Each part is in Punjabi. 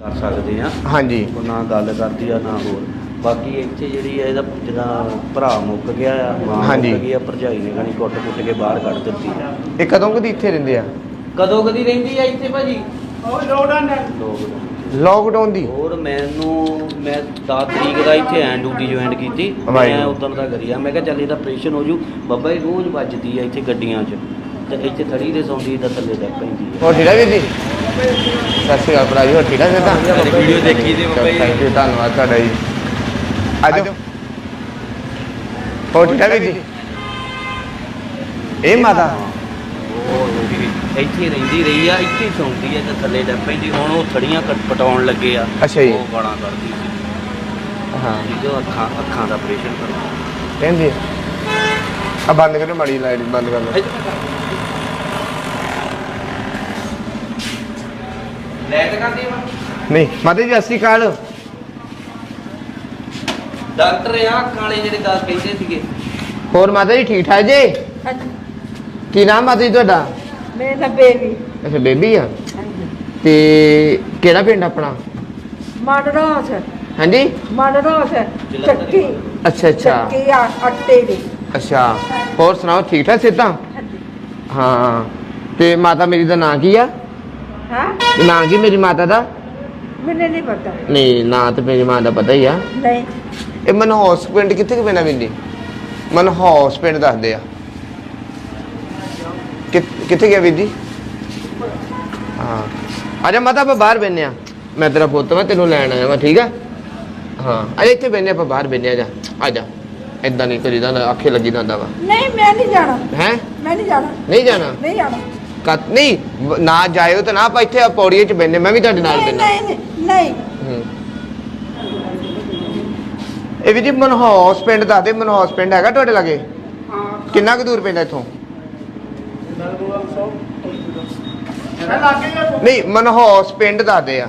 ਕਰ ਸਕਦੇ ਆ ਹਾਂਜੀ। ਉਹ ਨਾ ਗੱਲ ਕਰਦੀ ਆ ਨਾ ਹੋਰ। ਬਾਕੀ ਇੱਥੇ ਜਿਹੜੀ ਆ ਇਹਦਾ ਜਿੱਦਾਂ ਭਰਾ ਮੁੱਕ ਗਿਆ ਆ ਮਾਂ ਹਾਂਜੀ। ਮੁੱਕ ਗਈ ਆ ਭਰਜਾਈ ਨੇ ਕਣੀ ਕੁੱਟ ਕੁੱਟ ਕੇ ਬਾਹਰ ਕੱਢ ਦਿੱਤੀ ਆ। ਇਹ ਕਦੋਂ ਕਦੀ ਇੱਥੇ ਰਹਿੰਦੇ ਆ? ਕਦੋਂ ਕਦੀ ਰਹਿੰਦੀ ਆ ਇੱਥੇ ਭਾਜੀ? ਲੋਕ ਲੋਕਡਾਊਨ ਦੀ? ਹੋਰ ਮੈਨੂੰ ਮੈਂ 10 ਤਰੀਕ ਦਾ ਇੱਥੇ ਐਂ ਡਿਊਟੀ ਜੁਆਇਨ ਕੀਤੀ। ਮੈਂ। ਉਦੋਂ ਦਾ ਕਰੀਆ ਮੈਂ ਕਿਹਾ ਚੱਲ ਇਹਦਾ ਆਪਰੇਸ਼ਨ ਹੋ ਜੂ। ਬੱਬਾ ਹੀ ਰੋਜ਼ ਵੱਜਦੀ ਆ ਇੱਥੇ ਗੱਡੀਆਂ 'ਚ। ਤੇ ਇੱਥੇ ਥੜੀ ਦੇ ਸੌਂਦੀ ਤਾਂ ਥੱਲੇ ਡੱਕ ਪੈਂਦੀ ਆ। ਹੋਰ ਠੀਕ ਆ ਵੀਰ ਜੀ ਸਤਿ ਸ਼੍ਰੀ ਅਕਾਲ ਭਰਾ ਜੀ ਹੋਰ ਠੀਕ ਆ ਜੀ ਤਾਂ ਵੀਡੀਓ ਦੇਖੀ ਸੀ ਬਾਬਾ ਜੀ। ਥੈਂਕ ਯੂ ਧੰਨਵਾਦ ਤੁਹਾਡਾ ਜੀ। ਆਜੋ। ਹੋਰ ਠੀਕ ਆ ਵੀਰ ਜੀ? ਇਹ ਮਾਤਾ? ਉਹ ਇੱਥੇ ਰਹਿੰਦੀ ਰਹੀ ਆ ਇੱਥੇ ਹੀ ਸੌਂਦੀ ਆ ਤੇ ਥੱਲੇ ਡੱਕ ਪੈਂਦੀ ਹੁਣ ਉਹ ਥੜੀਆਂ ਕੱਟ ਪਟਾਉਣ ਲੱਗੇ ਆ। ਅੱਛਾ ਜੀ। ਉਹ ਗਾਲਾਂ ਕਰਦੀ ਸੀ। ਹਾਂ। ਜਿਹਦੇ ਅੱਖਾਂ ਅੱਖਾਂ ਦਾ ਆਪਰੇਸ਼ਨ ਕਰਨਾ ਕਹਿੰਦੀ ਆ। ਬੰਦ ਕਰੋ ਮੜੀ ਲਾਈਟ ਬੰਦ ਕਰ ਲਓ। ਲੈਟ ਕਰਦੀ ਵਾ ਨਹੀਂ ਮਾਤਾ ਜੀ ਸਤਿ ਸ਼੍ਰੀ ਅਕਾਲ। ਡਾਕਟਰ ਆ ਅੱਖਾਂ ਵਾਲੇ ਜਿਹੜੇ ਗੱਲ ਕਹਿੰਦੇ ਸੀਗੇ। ਹੋਰ ਮਾਤਾ ਜੀ ਠੀਕ ਠਾਕ ਜੀ? ਹਾਂਜੀ। ਕੀ ਨਾਮ ਮਾਤਾ ਜੀ ਤੁਹਾਡਾ? ਮੇਰੇ ਬੇਬੀ। ਅੱਛਾ ਬੇਬੀ ਆ। ਤੇ ਕਿਹੜਾ ਪਿੰਡ ਆਪਣਾ? ਮਾਡਰੋਸ ਹਾਂਜੀ? ਮਾਡਰੋਸ। ਚੱਕੀ। ਅੱਛਾ ਅੱਛਾ। ਚੱਕੀ ਆ ਅੱਟੇ ਦੀ। ਅੱਛਾ। ਹੋਰ ਸੁਣਾਓ ਠੀਕ ਠਾਕ ਸਿੱਧਾ ਹਾਂ। ਤੇ ਮਾਤਾ ਮੇਰੀ ਦਾ ਨਾਂ ਕੀ ਆ? ਹਾਂ? ਨਾਂ ਕੀ ਮੇਰੀ ਮਾਤਾ ਦਾ? ਮੈਨੂੰ ਨਹੀਂ ਪਤਾ। ਨਹੀਂ ਨਾਂ ਤੇ ਮੇਰੀ ਮਾਂ ਦਾ ਪਤਾ ਹੀ ਆ। ਨਹੀਂ। ਇਹ ਮਨ ਹਸਪੀਟਲ ਕਿੱਥੇ ਕਿ ਪੈਣਾ ਮਿੰਦੀ ਮਨ ਹਸਪੀਟਲ ਦੱਸਦੇ ਆ। ਕਿ- ਕਿੱਥੇ ਗਿਆ ਵੀਰ ਜੀ ਹਾਂ। ਆ ਜਾ ਮਾਤਾ ਆਪਾਂ ਬਾਹਰ ਬੈਨੇ ਆ। ਮੈਂ ਤੇਰਾ ਪੁੱਤ ਮੈਂ ਤੈਨੂੰ ਲੈਣ ਆਇਆ ਵਾ ਠੀਕ ਆ? ਹਾਂ ਜਾ ਇੱਥੇ ਬੈਨੇ ਆਪਾਂ ਬਾਹਰ ਬੈਨੇ ਆ ਜਾ। ਆ ਜਾ। ਇਦਾਂ ਨਹੀਂ ਕਰੀਦਾ ਨਾ ਆਖੇ ਲੱਗੀ ਜਾਂਦਾ ਵਾ। ਨਹੀਂ ਮੈਂ ਨਹੀਂ ਜਾਣਾ। ਹੈ? ਮੈਂ ਨਹੀਂ ਜਾਣਾ। ਨਹੀਂ ਜਾਣਾ? ਨਹੀਂ ਜਾਣਾ। ਕਤ ਨਹੀਂ ਨਾ ਜਾਇਓ ਤਾਂ ਨਾ ਆਪਾਂ ਇੱਥੇ ਆ ਪੌੜੀਏ ਚ ਬੈਨੇ ਮੈਂ ਵੀ ਤੁਹਾਡੇ ਨਾਲ ਨਹੀਂ ਬੈਨਾ ਨਹੀਂ ਨਹੀਂ। ਇਹ ਵੀ ਜੀ ਮਨਹੌਸ ਪਿੰਡ ਦੱਸਦੇ ਮਨਹੌਸ ਪਿੰਡ ਹੈਗਾ ਤੁਹਾਡੇ ਲਾਗੇ? ਕਿੰਨਾ ਕੁ ਦੂਰ ਪੈਂਦਾ ਇੱਥੋਂ? ਨਹੀਂ ਮਨਹੌਸ ਪਿੰਡ ਦੱਸਦੇ ਆ।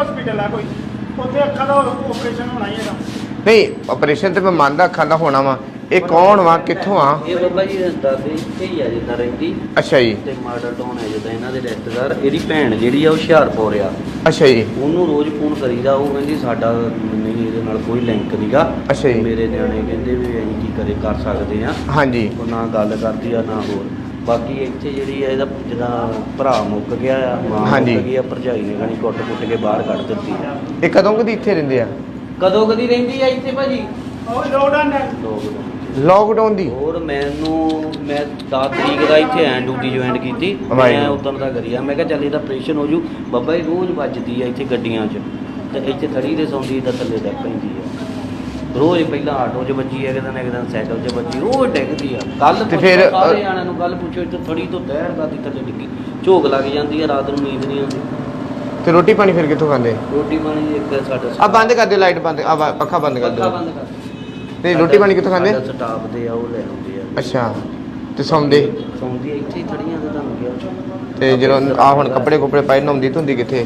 ਹਸਪੀਟਲ ਆ ਕੋਈ? ਉੱਥੇ ਅੱਖਾਂ ਦਾ ਆਪਰੇਸ਼ਨ ਹੋਣਾ ਹੀ ਹੈਗਾ। ਨਹੀਂ ਆਪਰੇਸ਼ਨ ਤੇ ਮੈਂ ਮੰਨਦਾ ਅੱਖਾਂ ਦਾ ਹੋਣਾ ਵਾ। ਇਹ ਕੌਣ ਵਾ? ਕਿੱਥੋਂ ਆ? ਇਹ ਬਾਬਾ ਜੀ ਦਾਦੇ ਇੱਥੇ ਹੀ ਆ ਜਿੱਦਾਂ ਰਹਿੰਦੀ। ਅੱਛਾ ਜੀ। ਤੇ ਮਾਡਲ ਟਾਊਨ ਹੈ ਜਿੱਦਾਂ ਇਹਨਾਂ ਦੇ ਰਿਸ਼ਤੇਦਾਰ। ਇਹਦੀ ਭੈਣ ਜਿਹੜੀ ਆ ਉਹ ਹੁਸ਼ਿਆਰਪੁਰ ਆ। ਅੱਛਾ ਜੀ। ਉਹਨੂੰ ਰੋਜ਼ ਫੋਨ ਕਰੀਦਾ ਉਹ ਕਹਿੰਦੀ ਸਾਡਾ ਨਹੀਂ ਇਹਦੇ ਨਾਲ ਕੋਈ ਲਿੰਕ ਨਹੀਂਗਾ ਅੱਛਾ ਜੀ। ਮੇਰੇ ਨਿਆਣੇ ਕਹਿੰਦੇ ਵੀ ਅਸੀਂ ਕੀ ਕਰੇ ਕਰ ਸਕਦੇ ਆ। ਹਾਂਜੀ। ਉਹ ਨਾ ਗੱਲ ਕਰਦੀ ਆ ਨਾ ਹੋਰ। ਬਾਕੀ ਇੱਥੇ ਜਿਹੜੀ ਆ ਇਹਦਾ ਜਿੱਦਾਂ ਭਰਾ ਮੁੱਕ ਗਿਆ ਆ ਮਾਂ ਹਾਂਜੀ। ਮੁੱਕ ਗਈ ਆ ਭਰਜਾਈ ਨੇ ਕਣੀ ਕੁੱਟ ਕੁੱਟ ਕੇ ਬਾਹਰ ਕੱਢ ਦਿੱਤੀ ਆ। ਇਹ ਕਦੋਂ ਕਦੀ ਇੱਥੇ ਰਹਿੰਦੇ ਆ? ਕਦੋਂ ਕਦੀ ਰਹਿੰਦੀ ਆ ਇੱਥੇ ਭਾਜੀ? ਉਹ ਲੋਕਡਾਊਨ ਹੈ ਲੋਕ ਲੋਕਡਾਊਨ ਦੀ? ਹੋਰ ਮੈਨੂੰ ਮੈਂ 10 ਤਰੀਕ ਦਾ ਇੱਥੇ ਐਂ ਡਿਊਟੀ ਜੁਆਇਨ ਕੀਤੀ। ਮੈਂ। ਉਦੋਂ ਦਾ ਕਰੀਆ ਮੈਂ ਕਿਹਾ ਚੱਲ ਇਹਦਾ ਆਪਰੇਸ਼ਨ ਹੋ ਜੂ। ਬੱਬਾ ਹੀ ਰੋਜ਼ ਵੱਜਦੀ ਆ ਇੱਥੇ ਗੱਡੀਆਂ 'ਚ। ਤੇ ਇੱਥੇ ਥੜੀ ਦੇ ਸੌਂਦੀ ਤਾਂ ਥੱਲੇ ਡੱਕ ਪੈਂਦੀ ਆ। ਰੋਜ਼ ਪਹਿਲਾਂ ਆਟੋ 'ਚ ਵੱਜੀ ਆ ਕਿਤੇ ਨਾ ਕਿਤੇ ਸਾਈਕਲ 'ਚ ਵੱਜੀ। ਰੋਜ਼ ਡਿੱਗਦੀ ਆ। ਕੱਲ ਤੇ ਫਿਰ, ਸਾਰੇ ਅ- ਜਾਣਿਆਂ ਨੂੰ ਕੱਲ ਪੁੱਛੋ ਇੱਥੇ ਥੜੀ ਤੋਂ ਤੈਰ ਦਾ ਥੱਲੇ ਡਿੱਗੀ। ਝੋਕ ਲੱਗ ਜਾਂਦੀ ਆ ਰਾਤ ਨੂੰ ਨੀਂਦ ਨਹੀਂ ਆਉਂਦੀ। ਤੇ ਰੋਟੀ ਪਾਣੀ ਫਿਰ ਕਿੱਥੋਂ ਖਾਂਦੇ? ਰੋਟੀ ਪਾਣੀ ਇੱਕ ਸਾਡਾ ਆ ਬੰਦ ਕਰ ਦਿਓ ਲਾਈਟ ਬੰਦ। ਆ ਵਾ- ਪੱਖਾ ਬੰਦ ਕਰ ਪੱਖਾ ਦਿਓ ਬੰਦ ਕਰ ਤੇ ਰੋਟੀ ਪਾਣੀ ਕਿੱਥੋਂ ਖਾਂਦੇ? ਸਟਾਫ ਦੇ ਆ ਉਹ ਲੈ ਆਉਂਦੇ ਆ। ਅੱਛਾ ਤੇ ਸੌਂਦੇ? ਸੌਂਦੀ ਇੱਥੇ ਹੀ ਥੜੀਆਂ ਤੇ ਤੁਹਾਨੂੰ ਗਿਆ ਤੇ ਜਦੋਂ ਆ ਹੁਣ ਕੱਪੜੇ ਕੁਪੜੇ ਪਾਏ ਨਹਾਉਂਦੀ ਧੁੰਦੀ ਕਿੱਥੇ?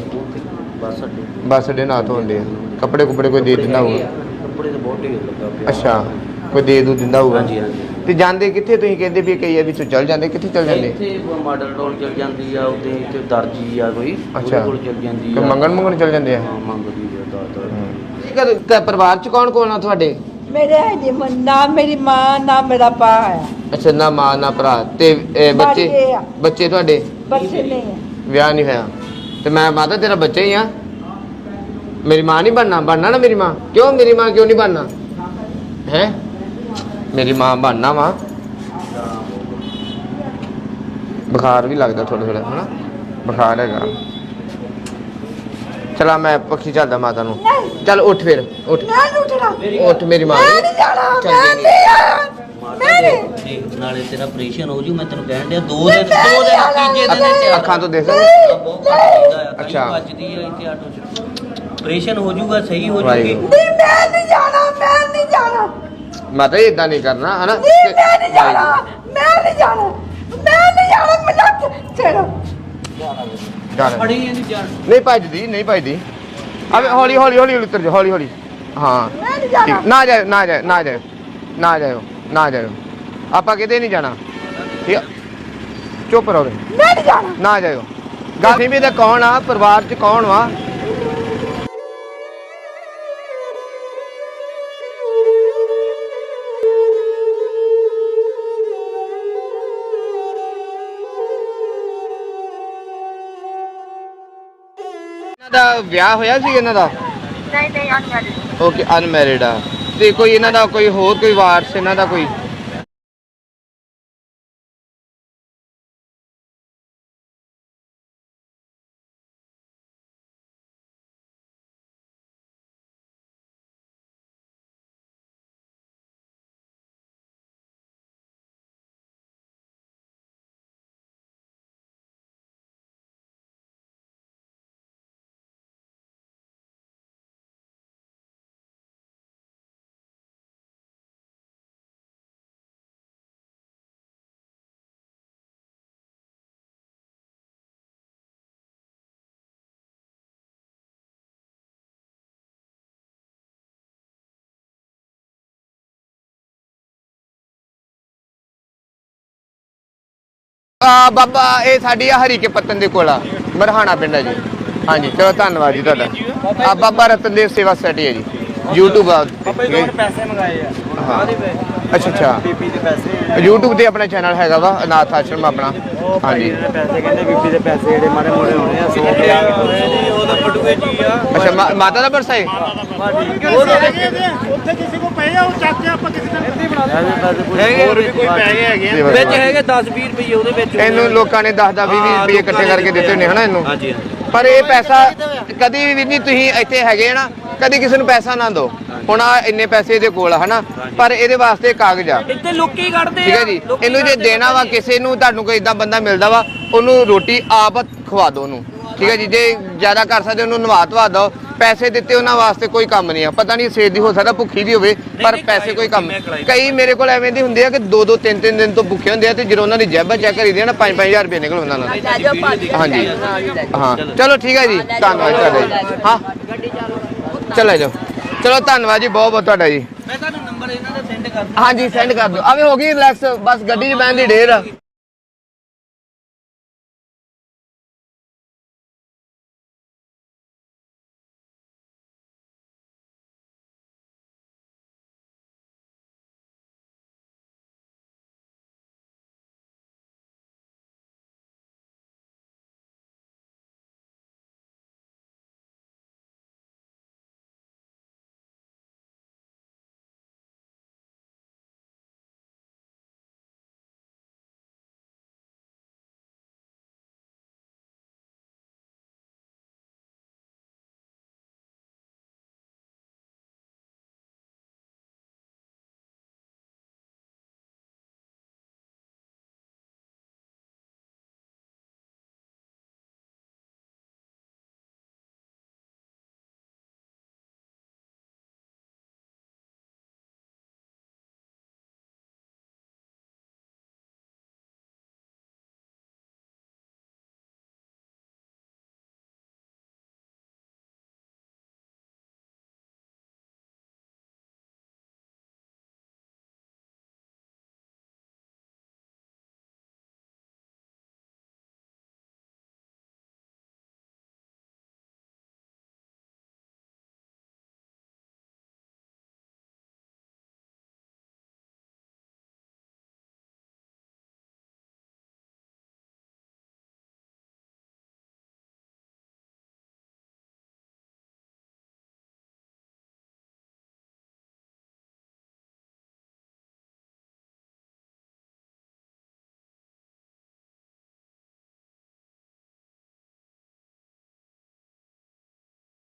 ਬਸ ਅੱਡੇ ਬਸ ਅੱਡੇ ਨਾ ਧੋਂਦੇ ਆ। ਕੱਪੜੇ ਕੁਪੜੇ ਕੋਈ ਦੇ ਦਿੰਦਾ ਹੋਊਗਾ? ਕੱਪੜੇ ਤੇ ਬਹੁਤ ਢੇਰ ਲੱਗਾ ਪਿਆ। ਅੱਛਾ ਕੋਈ ਦੇ ਦੂ ਦਿੰਦਾ ਹੋਊਗਾ? ਹਾਂਜੀ ਹਾਂਜੀ। ਤੇ ਜਾਂਦੇ ਕਿੱਥੇ? ਤੁਸੀਂ ਕਹਿੰਦੇ ਵੀ ਕਈ ਆ ਵਿੱਚੋਂ ਚੱਲ ਜਾਂਦੇ ਕਿੱਥੇ ਚੱਲ ਜਾਂਦੇ? ਇੱਥੇ ਮਾਡਲ ਟਾਊਨ ਚਲ ਜਾਂਦੀ ਆ ਉੱਤੇ ਇੱਥੇ ਦਰਜੀ ਆ ਕੋਈ ਉਹਦੇ। ਕੋਲ ਚਲ ਜਾਂਦੀ ਆ। ਮੰਗਣ ਮੰਗਣ ਚੱਲ ਜਾਂਦੇ ਆ? ਹਾਂ ਮੰਗਦੀ ਆ ਦਾਦਾ ਘਰ- ਘਰ ਪਰਿਵਾਰ ਚ ਕੌਣ ਕੌਣ ਆ ਤੁਹਾਡੇ? ਮੇਰੇ ਹੈ ਜੀ ਮ- ਨਾ ਮੇਰੀ ਮਾਂ ਨਾ ਮੇਰਾ ਪਾ ਆ ਅੱਛਾ ਨਾ ਮਾਂ ਨਾ ਭਰਾ। ਤੇ ਇਹ ਮਰ ਬੱਚੇ? ਗਏ ਆ। ਬੱਚੇ ਤੁਹਾਡੇ? ਬੱਚੇ ਨਹੀਂ ਹੈ। ਵਿਆਹ ਨਹੀਂ ਹੋਇਆ। ਤੇ ਮੈਂ ਮਾਤਾ ਤੇਰਾ ਬੱਚਾ ਹੀ ਆ? ਮੇਰੀ ਮਾਂ ਨਹੀਂ ਬਣਨਾ? ਬਣਨਾ ਨਾ ਮੇਰੀ ਮਾਂ? ਕਿਉਂ ਮੇਰੀ ਮਾਂ ਕਿਉਂ ਨਹੀਂ ਬਣਨਾ? ਹੈ? ਮੇਰੀ ਮਾਂ ਬਣਨਾ ਵਾ। ਬੁਖਾਰ ਵੀ ਲੱਗਦਾ ਥੋੜਾ ਥੋੜਾ ਹਨਾ? ਬੁਖਾਰ ਹੈਗਾ। ਚਲਾ ਮੈਂ ਪੱਖੀ ਚੱਲਦਾ ਮਾਤਾ ਨੂੰ। ਨਹੀਂ। ਚੱਲ ਉੱਠ ਫਿਰ ਉੱਠ। ਮੈਂ ਨਹੀਂ ਉੱਠਣਾ। ਉੱਠ ਮੇਰੀ ਮਾਂ। ਮੈਂ ਨਹੀਂ ਜਾਣਾ ਮੈਂ। ਨਹੀਂ ਜਾਣਾ ਮੈਂ ਨਹੀਂ। ਦੇਖ ਨਾਲੇ ਤੇਰਾ ਆਪਰੇਸ਼ਨ ਹੋ ਜੂ ਮੈਂ ਤੈਨੂੰ ਕਹਿਣ ਡਿਆ ਦੋ ਦਿਨ ਦੋ ਦਿਨ ਤੀਜੇ ਦਿਨ ਅੱਖ- ਤੇ ਅੱਖਾਂ ਤੋਂ ਦੇਖ ਆ ਬਹੁਤ ਆ ਅੱਛਾ। ਅੱਛਾ। ਵੱਜਦੀ ਆ ਇੱਥੇ ਆਟੋ 'ਚ। ਆਪਰੇਸ਼ਨ ਹੋ ਜੂਗਾ ਸਹੀ ਹੋ ਜੂਗੀ। ਵਾਹਿਗੁਰੂ। ਨਹੀਂ ਮੈਂ ਨਹੀਂ ਜਾਣਾ ਮੈਂ ਨਹੀਂ ਜਾਣਾ। ਮਾਤਾ ਜੀ ਇਦਾਂ ਨਹੀਂ ਕਰਨਾ ਹਨਾ? ਨਹੀਂ ਮੈਂ ਨਹੀਂ ਜਾਣਾ ਮੈਂ ਨਹੀਂ ਜਾਣਾ ਮੈਂ ਨਹੀਂ ਜਾਣਾ ਮੈਨੂੰ ਛੇੜੋ। ਚੱਲ ਫੜੀ ਇਹਨੂੰ ਜਾਣ। ਨਹੀਂ ਭੱਜਦੀ ਨਹੀਂ ਭੱਜਦੀ। ਆਵੇ ਹੌਲੀ ਹੌਲੀ ਹੌਲੀ ਹੌਲੀ ਉਤਰ ਜਾ ਹੌਲੀ ਹੌਲੀ। ਹਾਂ। ਮੈਂ ਨਹੀਂ ਜਾਣਾ। ਠੀਕ ਨਾ ਜਾਇਓ ਨਾ ਜਾਇਓ ਨਾ ਜਾਇਓ ਨਾ ਜਾਇਓ ਨਾ ਜਾਇਓ। ਆਪਾਂ ਕਿਤੇ ਨਹੀਂ ਜਾਣਾ। ਠੀਕ ਆ? ਚੁੱਪ ਰਹੋ। ਮੈਂ ਨਹੀਂ ਜਾਣਾ। ਨਾ ਜਾਇਓ। ਗਾਫੀ ਵੀ ਦਾ ਕੌਣ ਆ? ਪਰਿਵਾਰ ਚ ਕੌਣ ਵਾ? ਦਾ ਵਿਆਹ ਹੋਇਆ ਸੀ ਇਹਨਾਂ ਦਾ? ਨਹੀਂ ਨਹੀਂ ਅਨਮੈਰਿਡ ਓਕੇ ਅਨਮੈਰਿਡ ਆ। ਤੇ ਕੋਈ ਇਹਨਾਂ ਦਾ ਕੋਈ ਹੋਰ ਕੋਈ ਵਾਰਸ ਇਹਨਾਂ ਦਾ ਕੋਈ? ਆ ਬਾਬਾ, ਇਹ ਸਾਡੀ ਆ ਹਰੀਕੇ ਪੱਤਨ ਦੇ ਕੋਲ ਆ ਮਰਹਾਣਾ ਪਿੰਡ ਹੈ ਜੀ। ਹਾਂਜੀ, ਚਲੋ ਧੰਨਵਾਦ ਜੀ ਤੁਹਾਡਾ। ਆ ਬਾਬਾ ਰਤਨਦੇਵ ਸੇਵਾ ਸੋਸਾਇਟੀ ਹੈ ਜੀ। YouTube ਆ। ਪਾਪਾ ਜੀ ਲੋਕ ਪੈਸੇ ਮੰਗਾਏ ਆ। ਹਾਂ। ਅੱਛਾ ਅੱਛਾ। ਬੀਬੀ ਦੇ ਪੈਸੇ YouTube ਤੇ ਆਪਣਾ ਚੈਨਲ ਹੈਗਾ ਵਾ ਅਨਾਥ ਆਸ਼ਰਮ ਆਪਣਾ। ਹਾਂਜੀ। ਪੈਸੇ ਕਹਿੰਦੇ ਬੀਬੀ ਦੇ ਪੈਸੇ ਜਿਹੜੇ ਮਾਰੇ ਮੋੜੇ ਹੋਣੇ ਆ 100 50 ਉਹ ਤਾਂ ਪਟੂਏ ਜੀ ਆ। ਅੱਛਾ ਮਾਤਾ ਦਾ ਪਰਸਾ ਹੈ ਨੇ ਉੱਥੇ ਕਿਸੇ ਕੋ ਪਏ ਆ ਉਹ ਚੱਕ ਕੇ ਆਪਾਂ ਕਿਸੇ ਦਾ ਇੱਥੇ ਬਣਾ ਦੇ ਹੋਰ ਵੀ ਕੋਈ ਪੈਸੇ ਹੈਗੇ ਵਿੱਚ ਹੈਗੇ 10 20 ਰੁਪਏ ਉਹਦੇ ਵਿੱਚ। ਇਹਨੂੰ ਲੋਕਾਂ ਨੇ 10 10 20 20 ਰੁਪਏ ਇਕੱਠੇ ਕਰਕੇ ਦਿੱਤੇ ਹੁੰਦੇ ਹਨਾ ਇਹਨੂੰ। ਹਾਂਜੀ ਹਾਂਜੀ। ਪਰ ਇਹ ਪੈਸਾ ਕਦੀ ਵੀ ਨਹੀਂ ਤੁਸੀਂ ਇੱਥੇ ਹੈਗੇ ਨਾ। ਕਦੀ ਕਿਸੇ ਨੂੰ ਪੈਸਾ ਨਾ ਦਿਓ। ਹੁਣ ਆ ਇੰਨੇ ਪੈਸੇ ਇਹਦੇ ਕੋਲ ਆ ਹਨਾ? ਪਰ ਇਹਦੇ ਵਾਸਤੇ ਕਾਗਜ਼ ਆ। ਇੱਥੇ ਲੋਕੀ ਕੱਢਦੇ ਠੀਕ ਹੈ ਜੀ? ਇਹਨੂੰ ਜੇ ਦੇਣਾ ਵਾ ਕਿਸੇ ਨੂੰ ਤੁਹਾਨੂੰ ਕੋਈ ਇਦਾਂ ਬੰਦਾ ਮਿਲਦਾ ਵਾ ਉਹਨੂੰ ਰੋਟੀ ਆਪ ਖਵਾ ਦਿਓ ਉਹਨੂੰ। ਠੀਕ ਹੈ ਜੀ? ਜੇ ਜ਼ਿਆਦਾ ਕਰ ਸਕਦੇ ਉਹਨੂੰ ਨਵਾ ਧਵਾ ਦਿਓ। ਪੈਸੇ ਦਿੱਤੇ ਉਹਨਾਂ ਵਾਸਤੇ ਕੋਈ ਕੰਮ ਨਹੀਂ ਆ। ਪਤਾ ਨਹੀਂ ਸੇਧ ਦੀ ਹੋ ਸਕਦਾ ਭੁੱਖੀ ਦੀ ਹੋਵੇ ਪਰ ਨਹੀਂ, ਪੈਸੇ ਕੋਈ ਕੰਮ ਮੈਂ। ਕਈ ਮੇਰੇ ਕੋਲ ਐਵੇਂ ਦੇ ਹੁੰਦੇ ਆ ਕਿ ਦੋ ਦੋ ਤਿੰਨ ਤਿੰਨ ਦਿਨ ਤੋਂ ਭੁੱਖੇ ਹੁੰਦੇ ਆ ਤੇ ਜਦੋਂ ਉਹਨਾਂ ਦੀ ਜੇਬਾਂ ਚੈੱਕ ਕਰੀਦੀ ਆ ਨਾ 5-5000 ਰੁਪਏ ਨਿਕਲ ਉਹਨਾਂ ਨਾਲ। ਲੈ ਜਾਓ ਭਾਜੀ। ਹਾਂਜੀ। ਹਾਂ ਚਲੋ ਠੀਕ ਹੈ ਜੀ। ਧੰਨਵਾਦ ਤੁਹਾਡਾ ਜੀ। ਹਾਂ। ਚਲੋ ਜਾਓ। ਚਲੋ ਧੰਨਵਾਦ ਜੀ ਬਹੁਤ ਬਹੁਤ ਤੁਹਾਡਾ ਜੀ। ਮੈਂ ਤੁਹਾਨੂੰ ਨੰਬਰ ਇਹਨਾਂ ਦਾ ਸੈਂਡ ਕਰ ਹਾਂਜੀ ਸੈਂਡ ਕਰ ਦਿਓ। ਆਵੇ ਹੋ ਗਈ ਰਿਲੈਕਸ ਬਸ ਗੱਡੀ 'ਚ ਬਹਿਣ ਦੀ ਢੇਰ ਆ।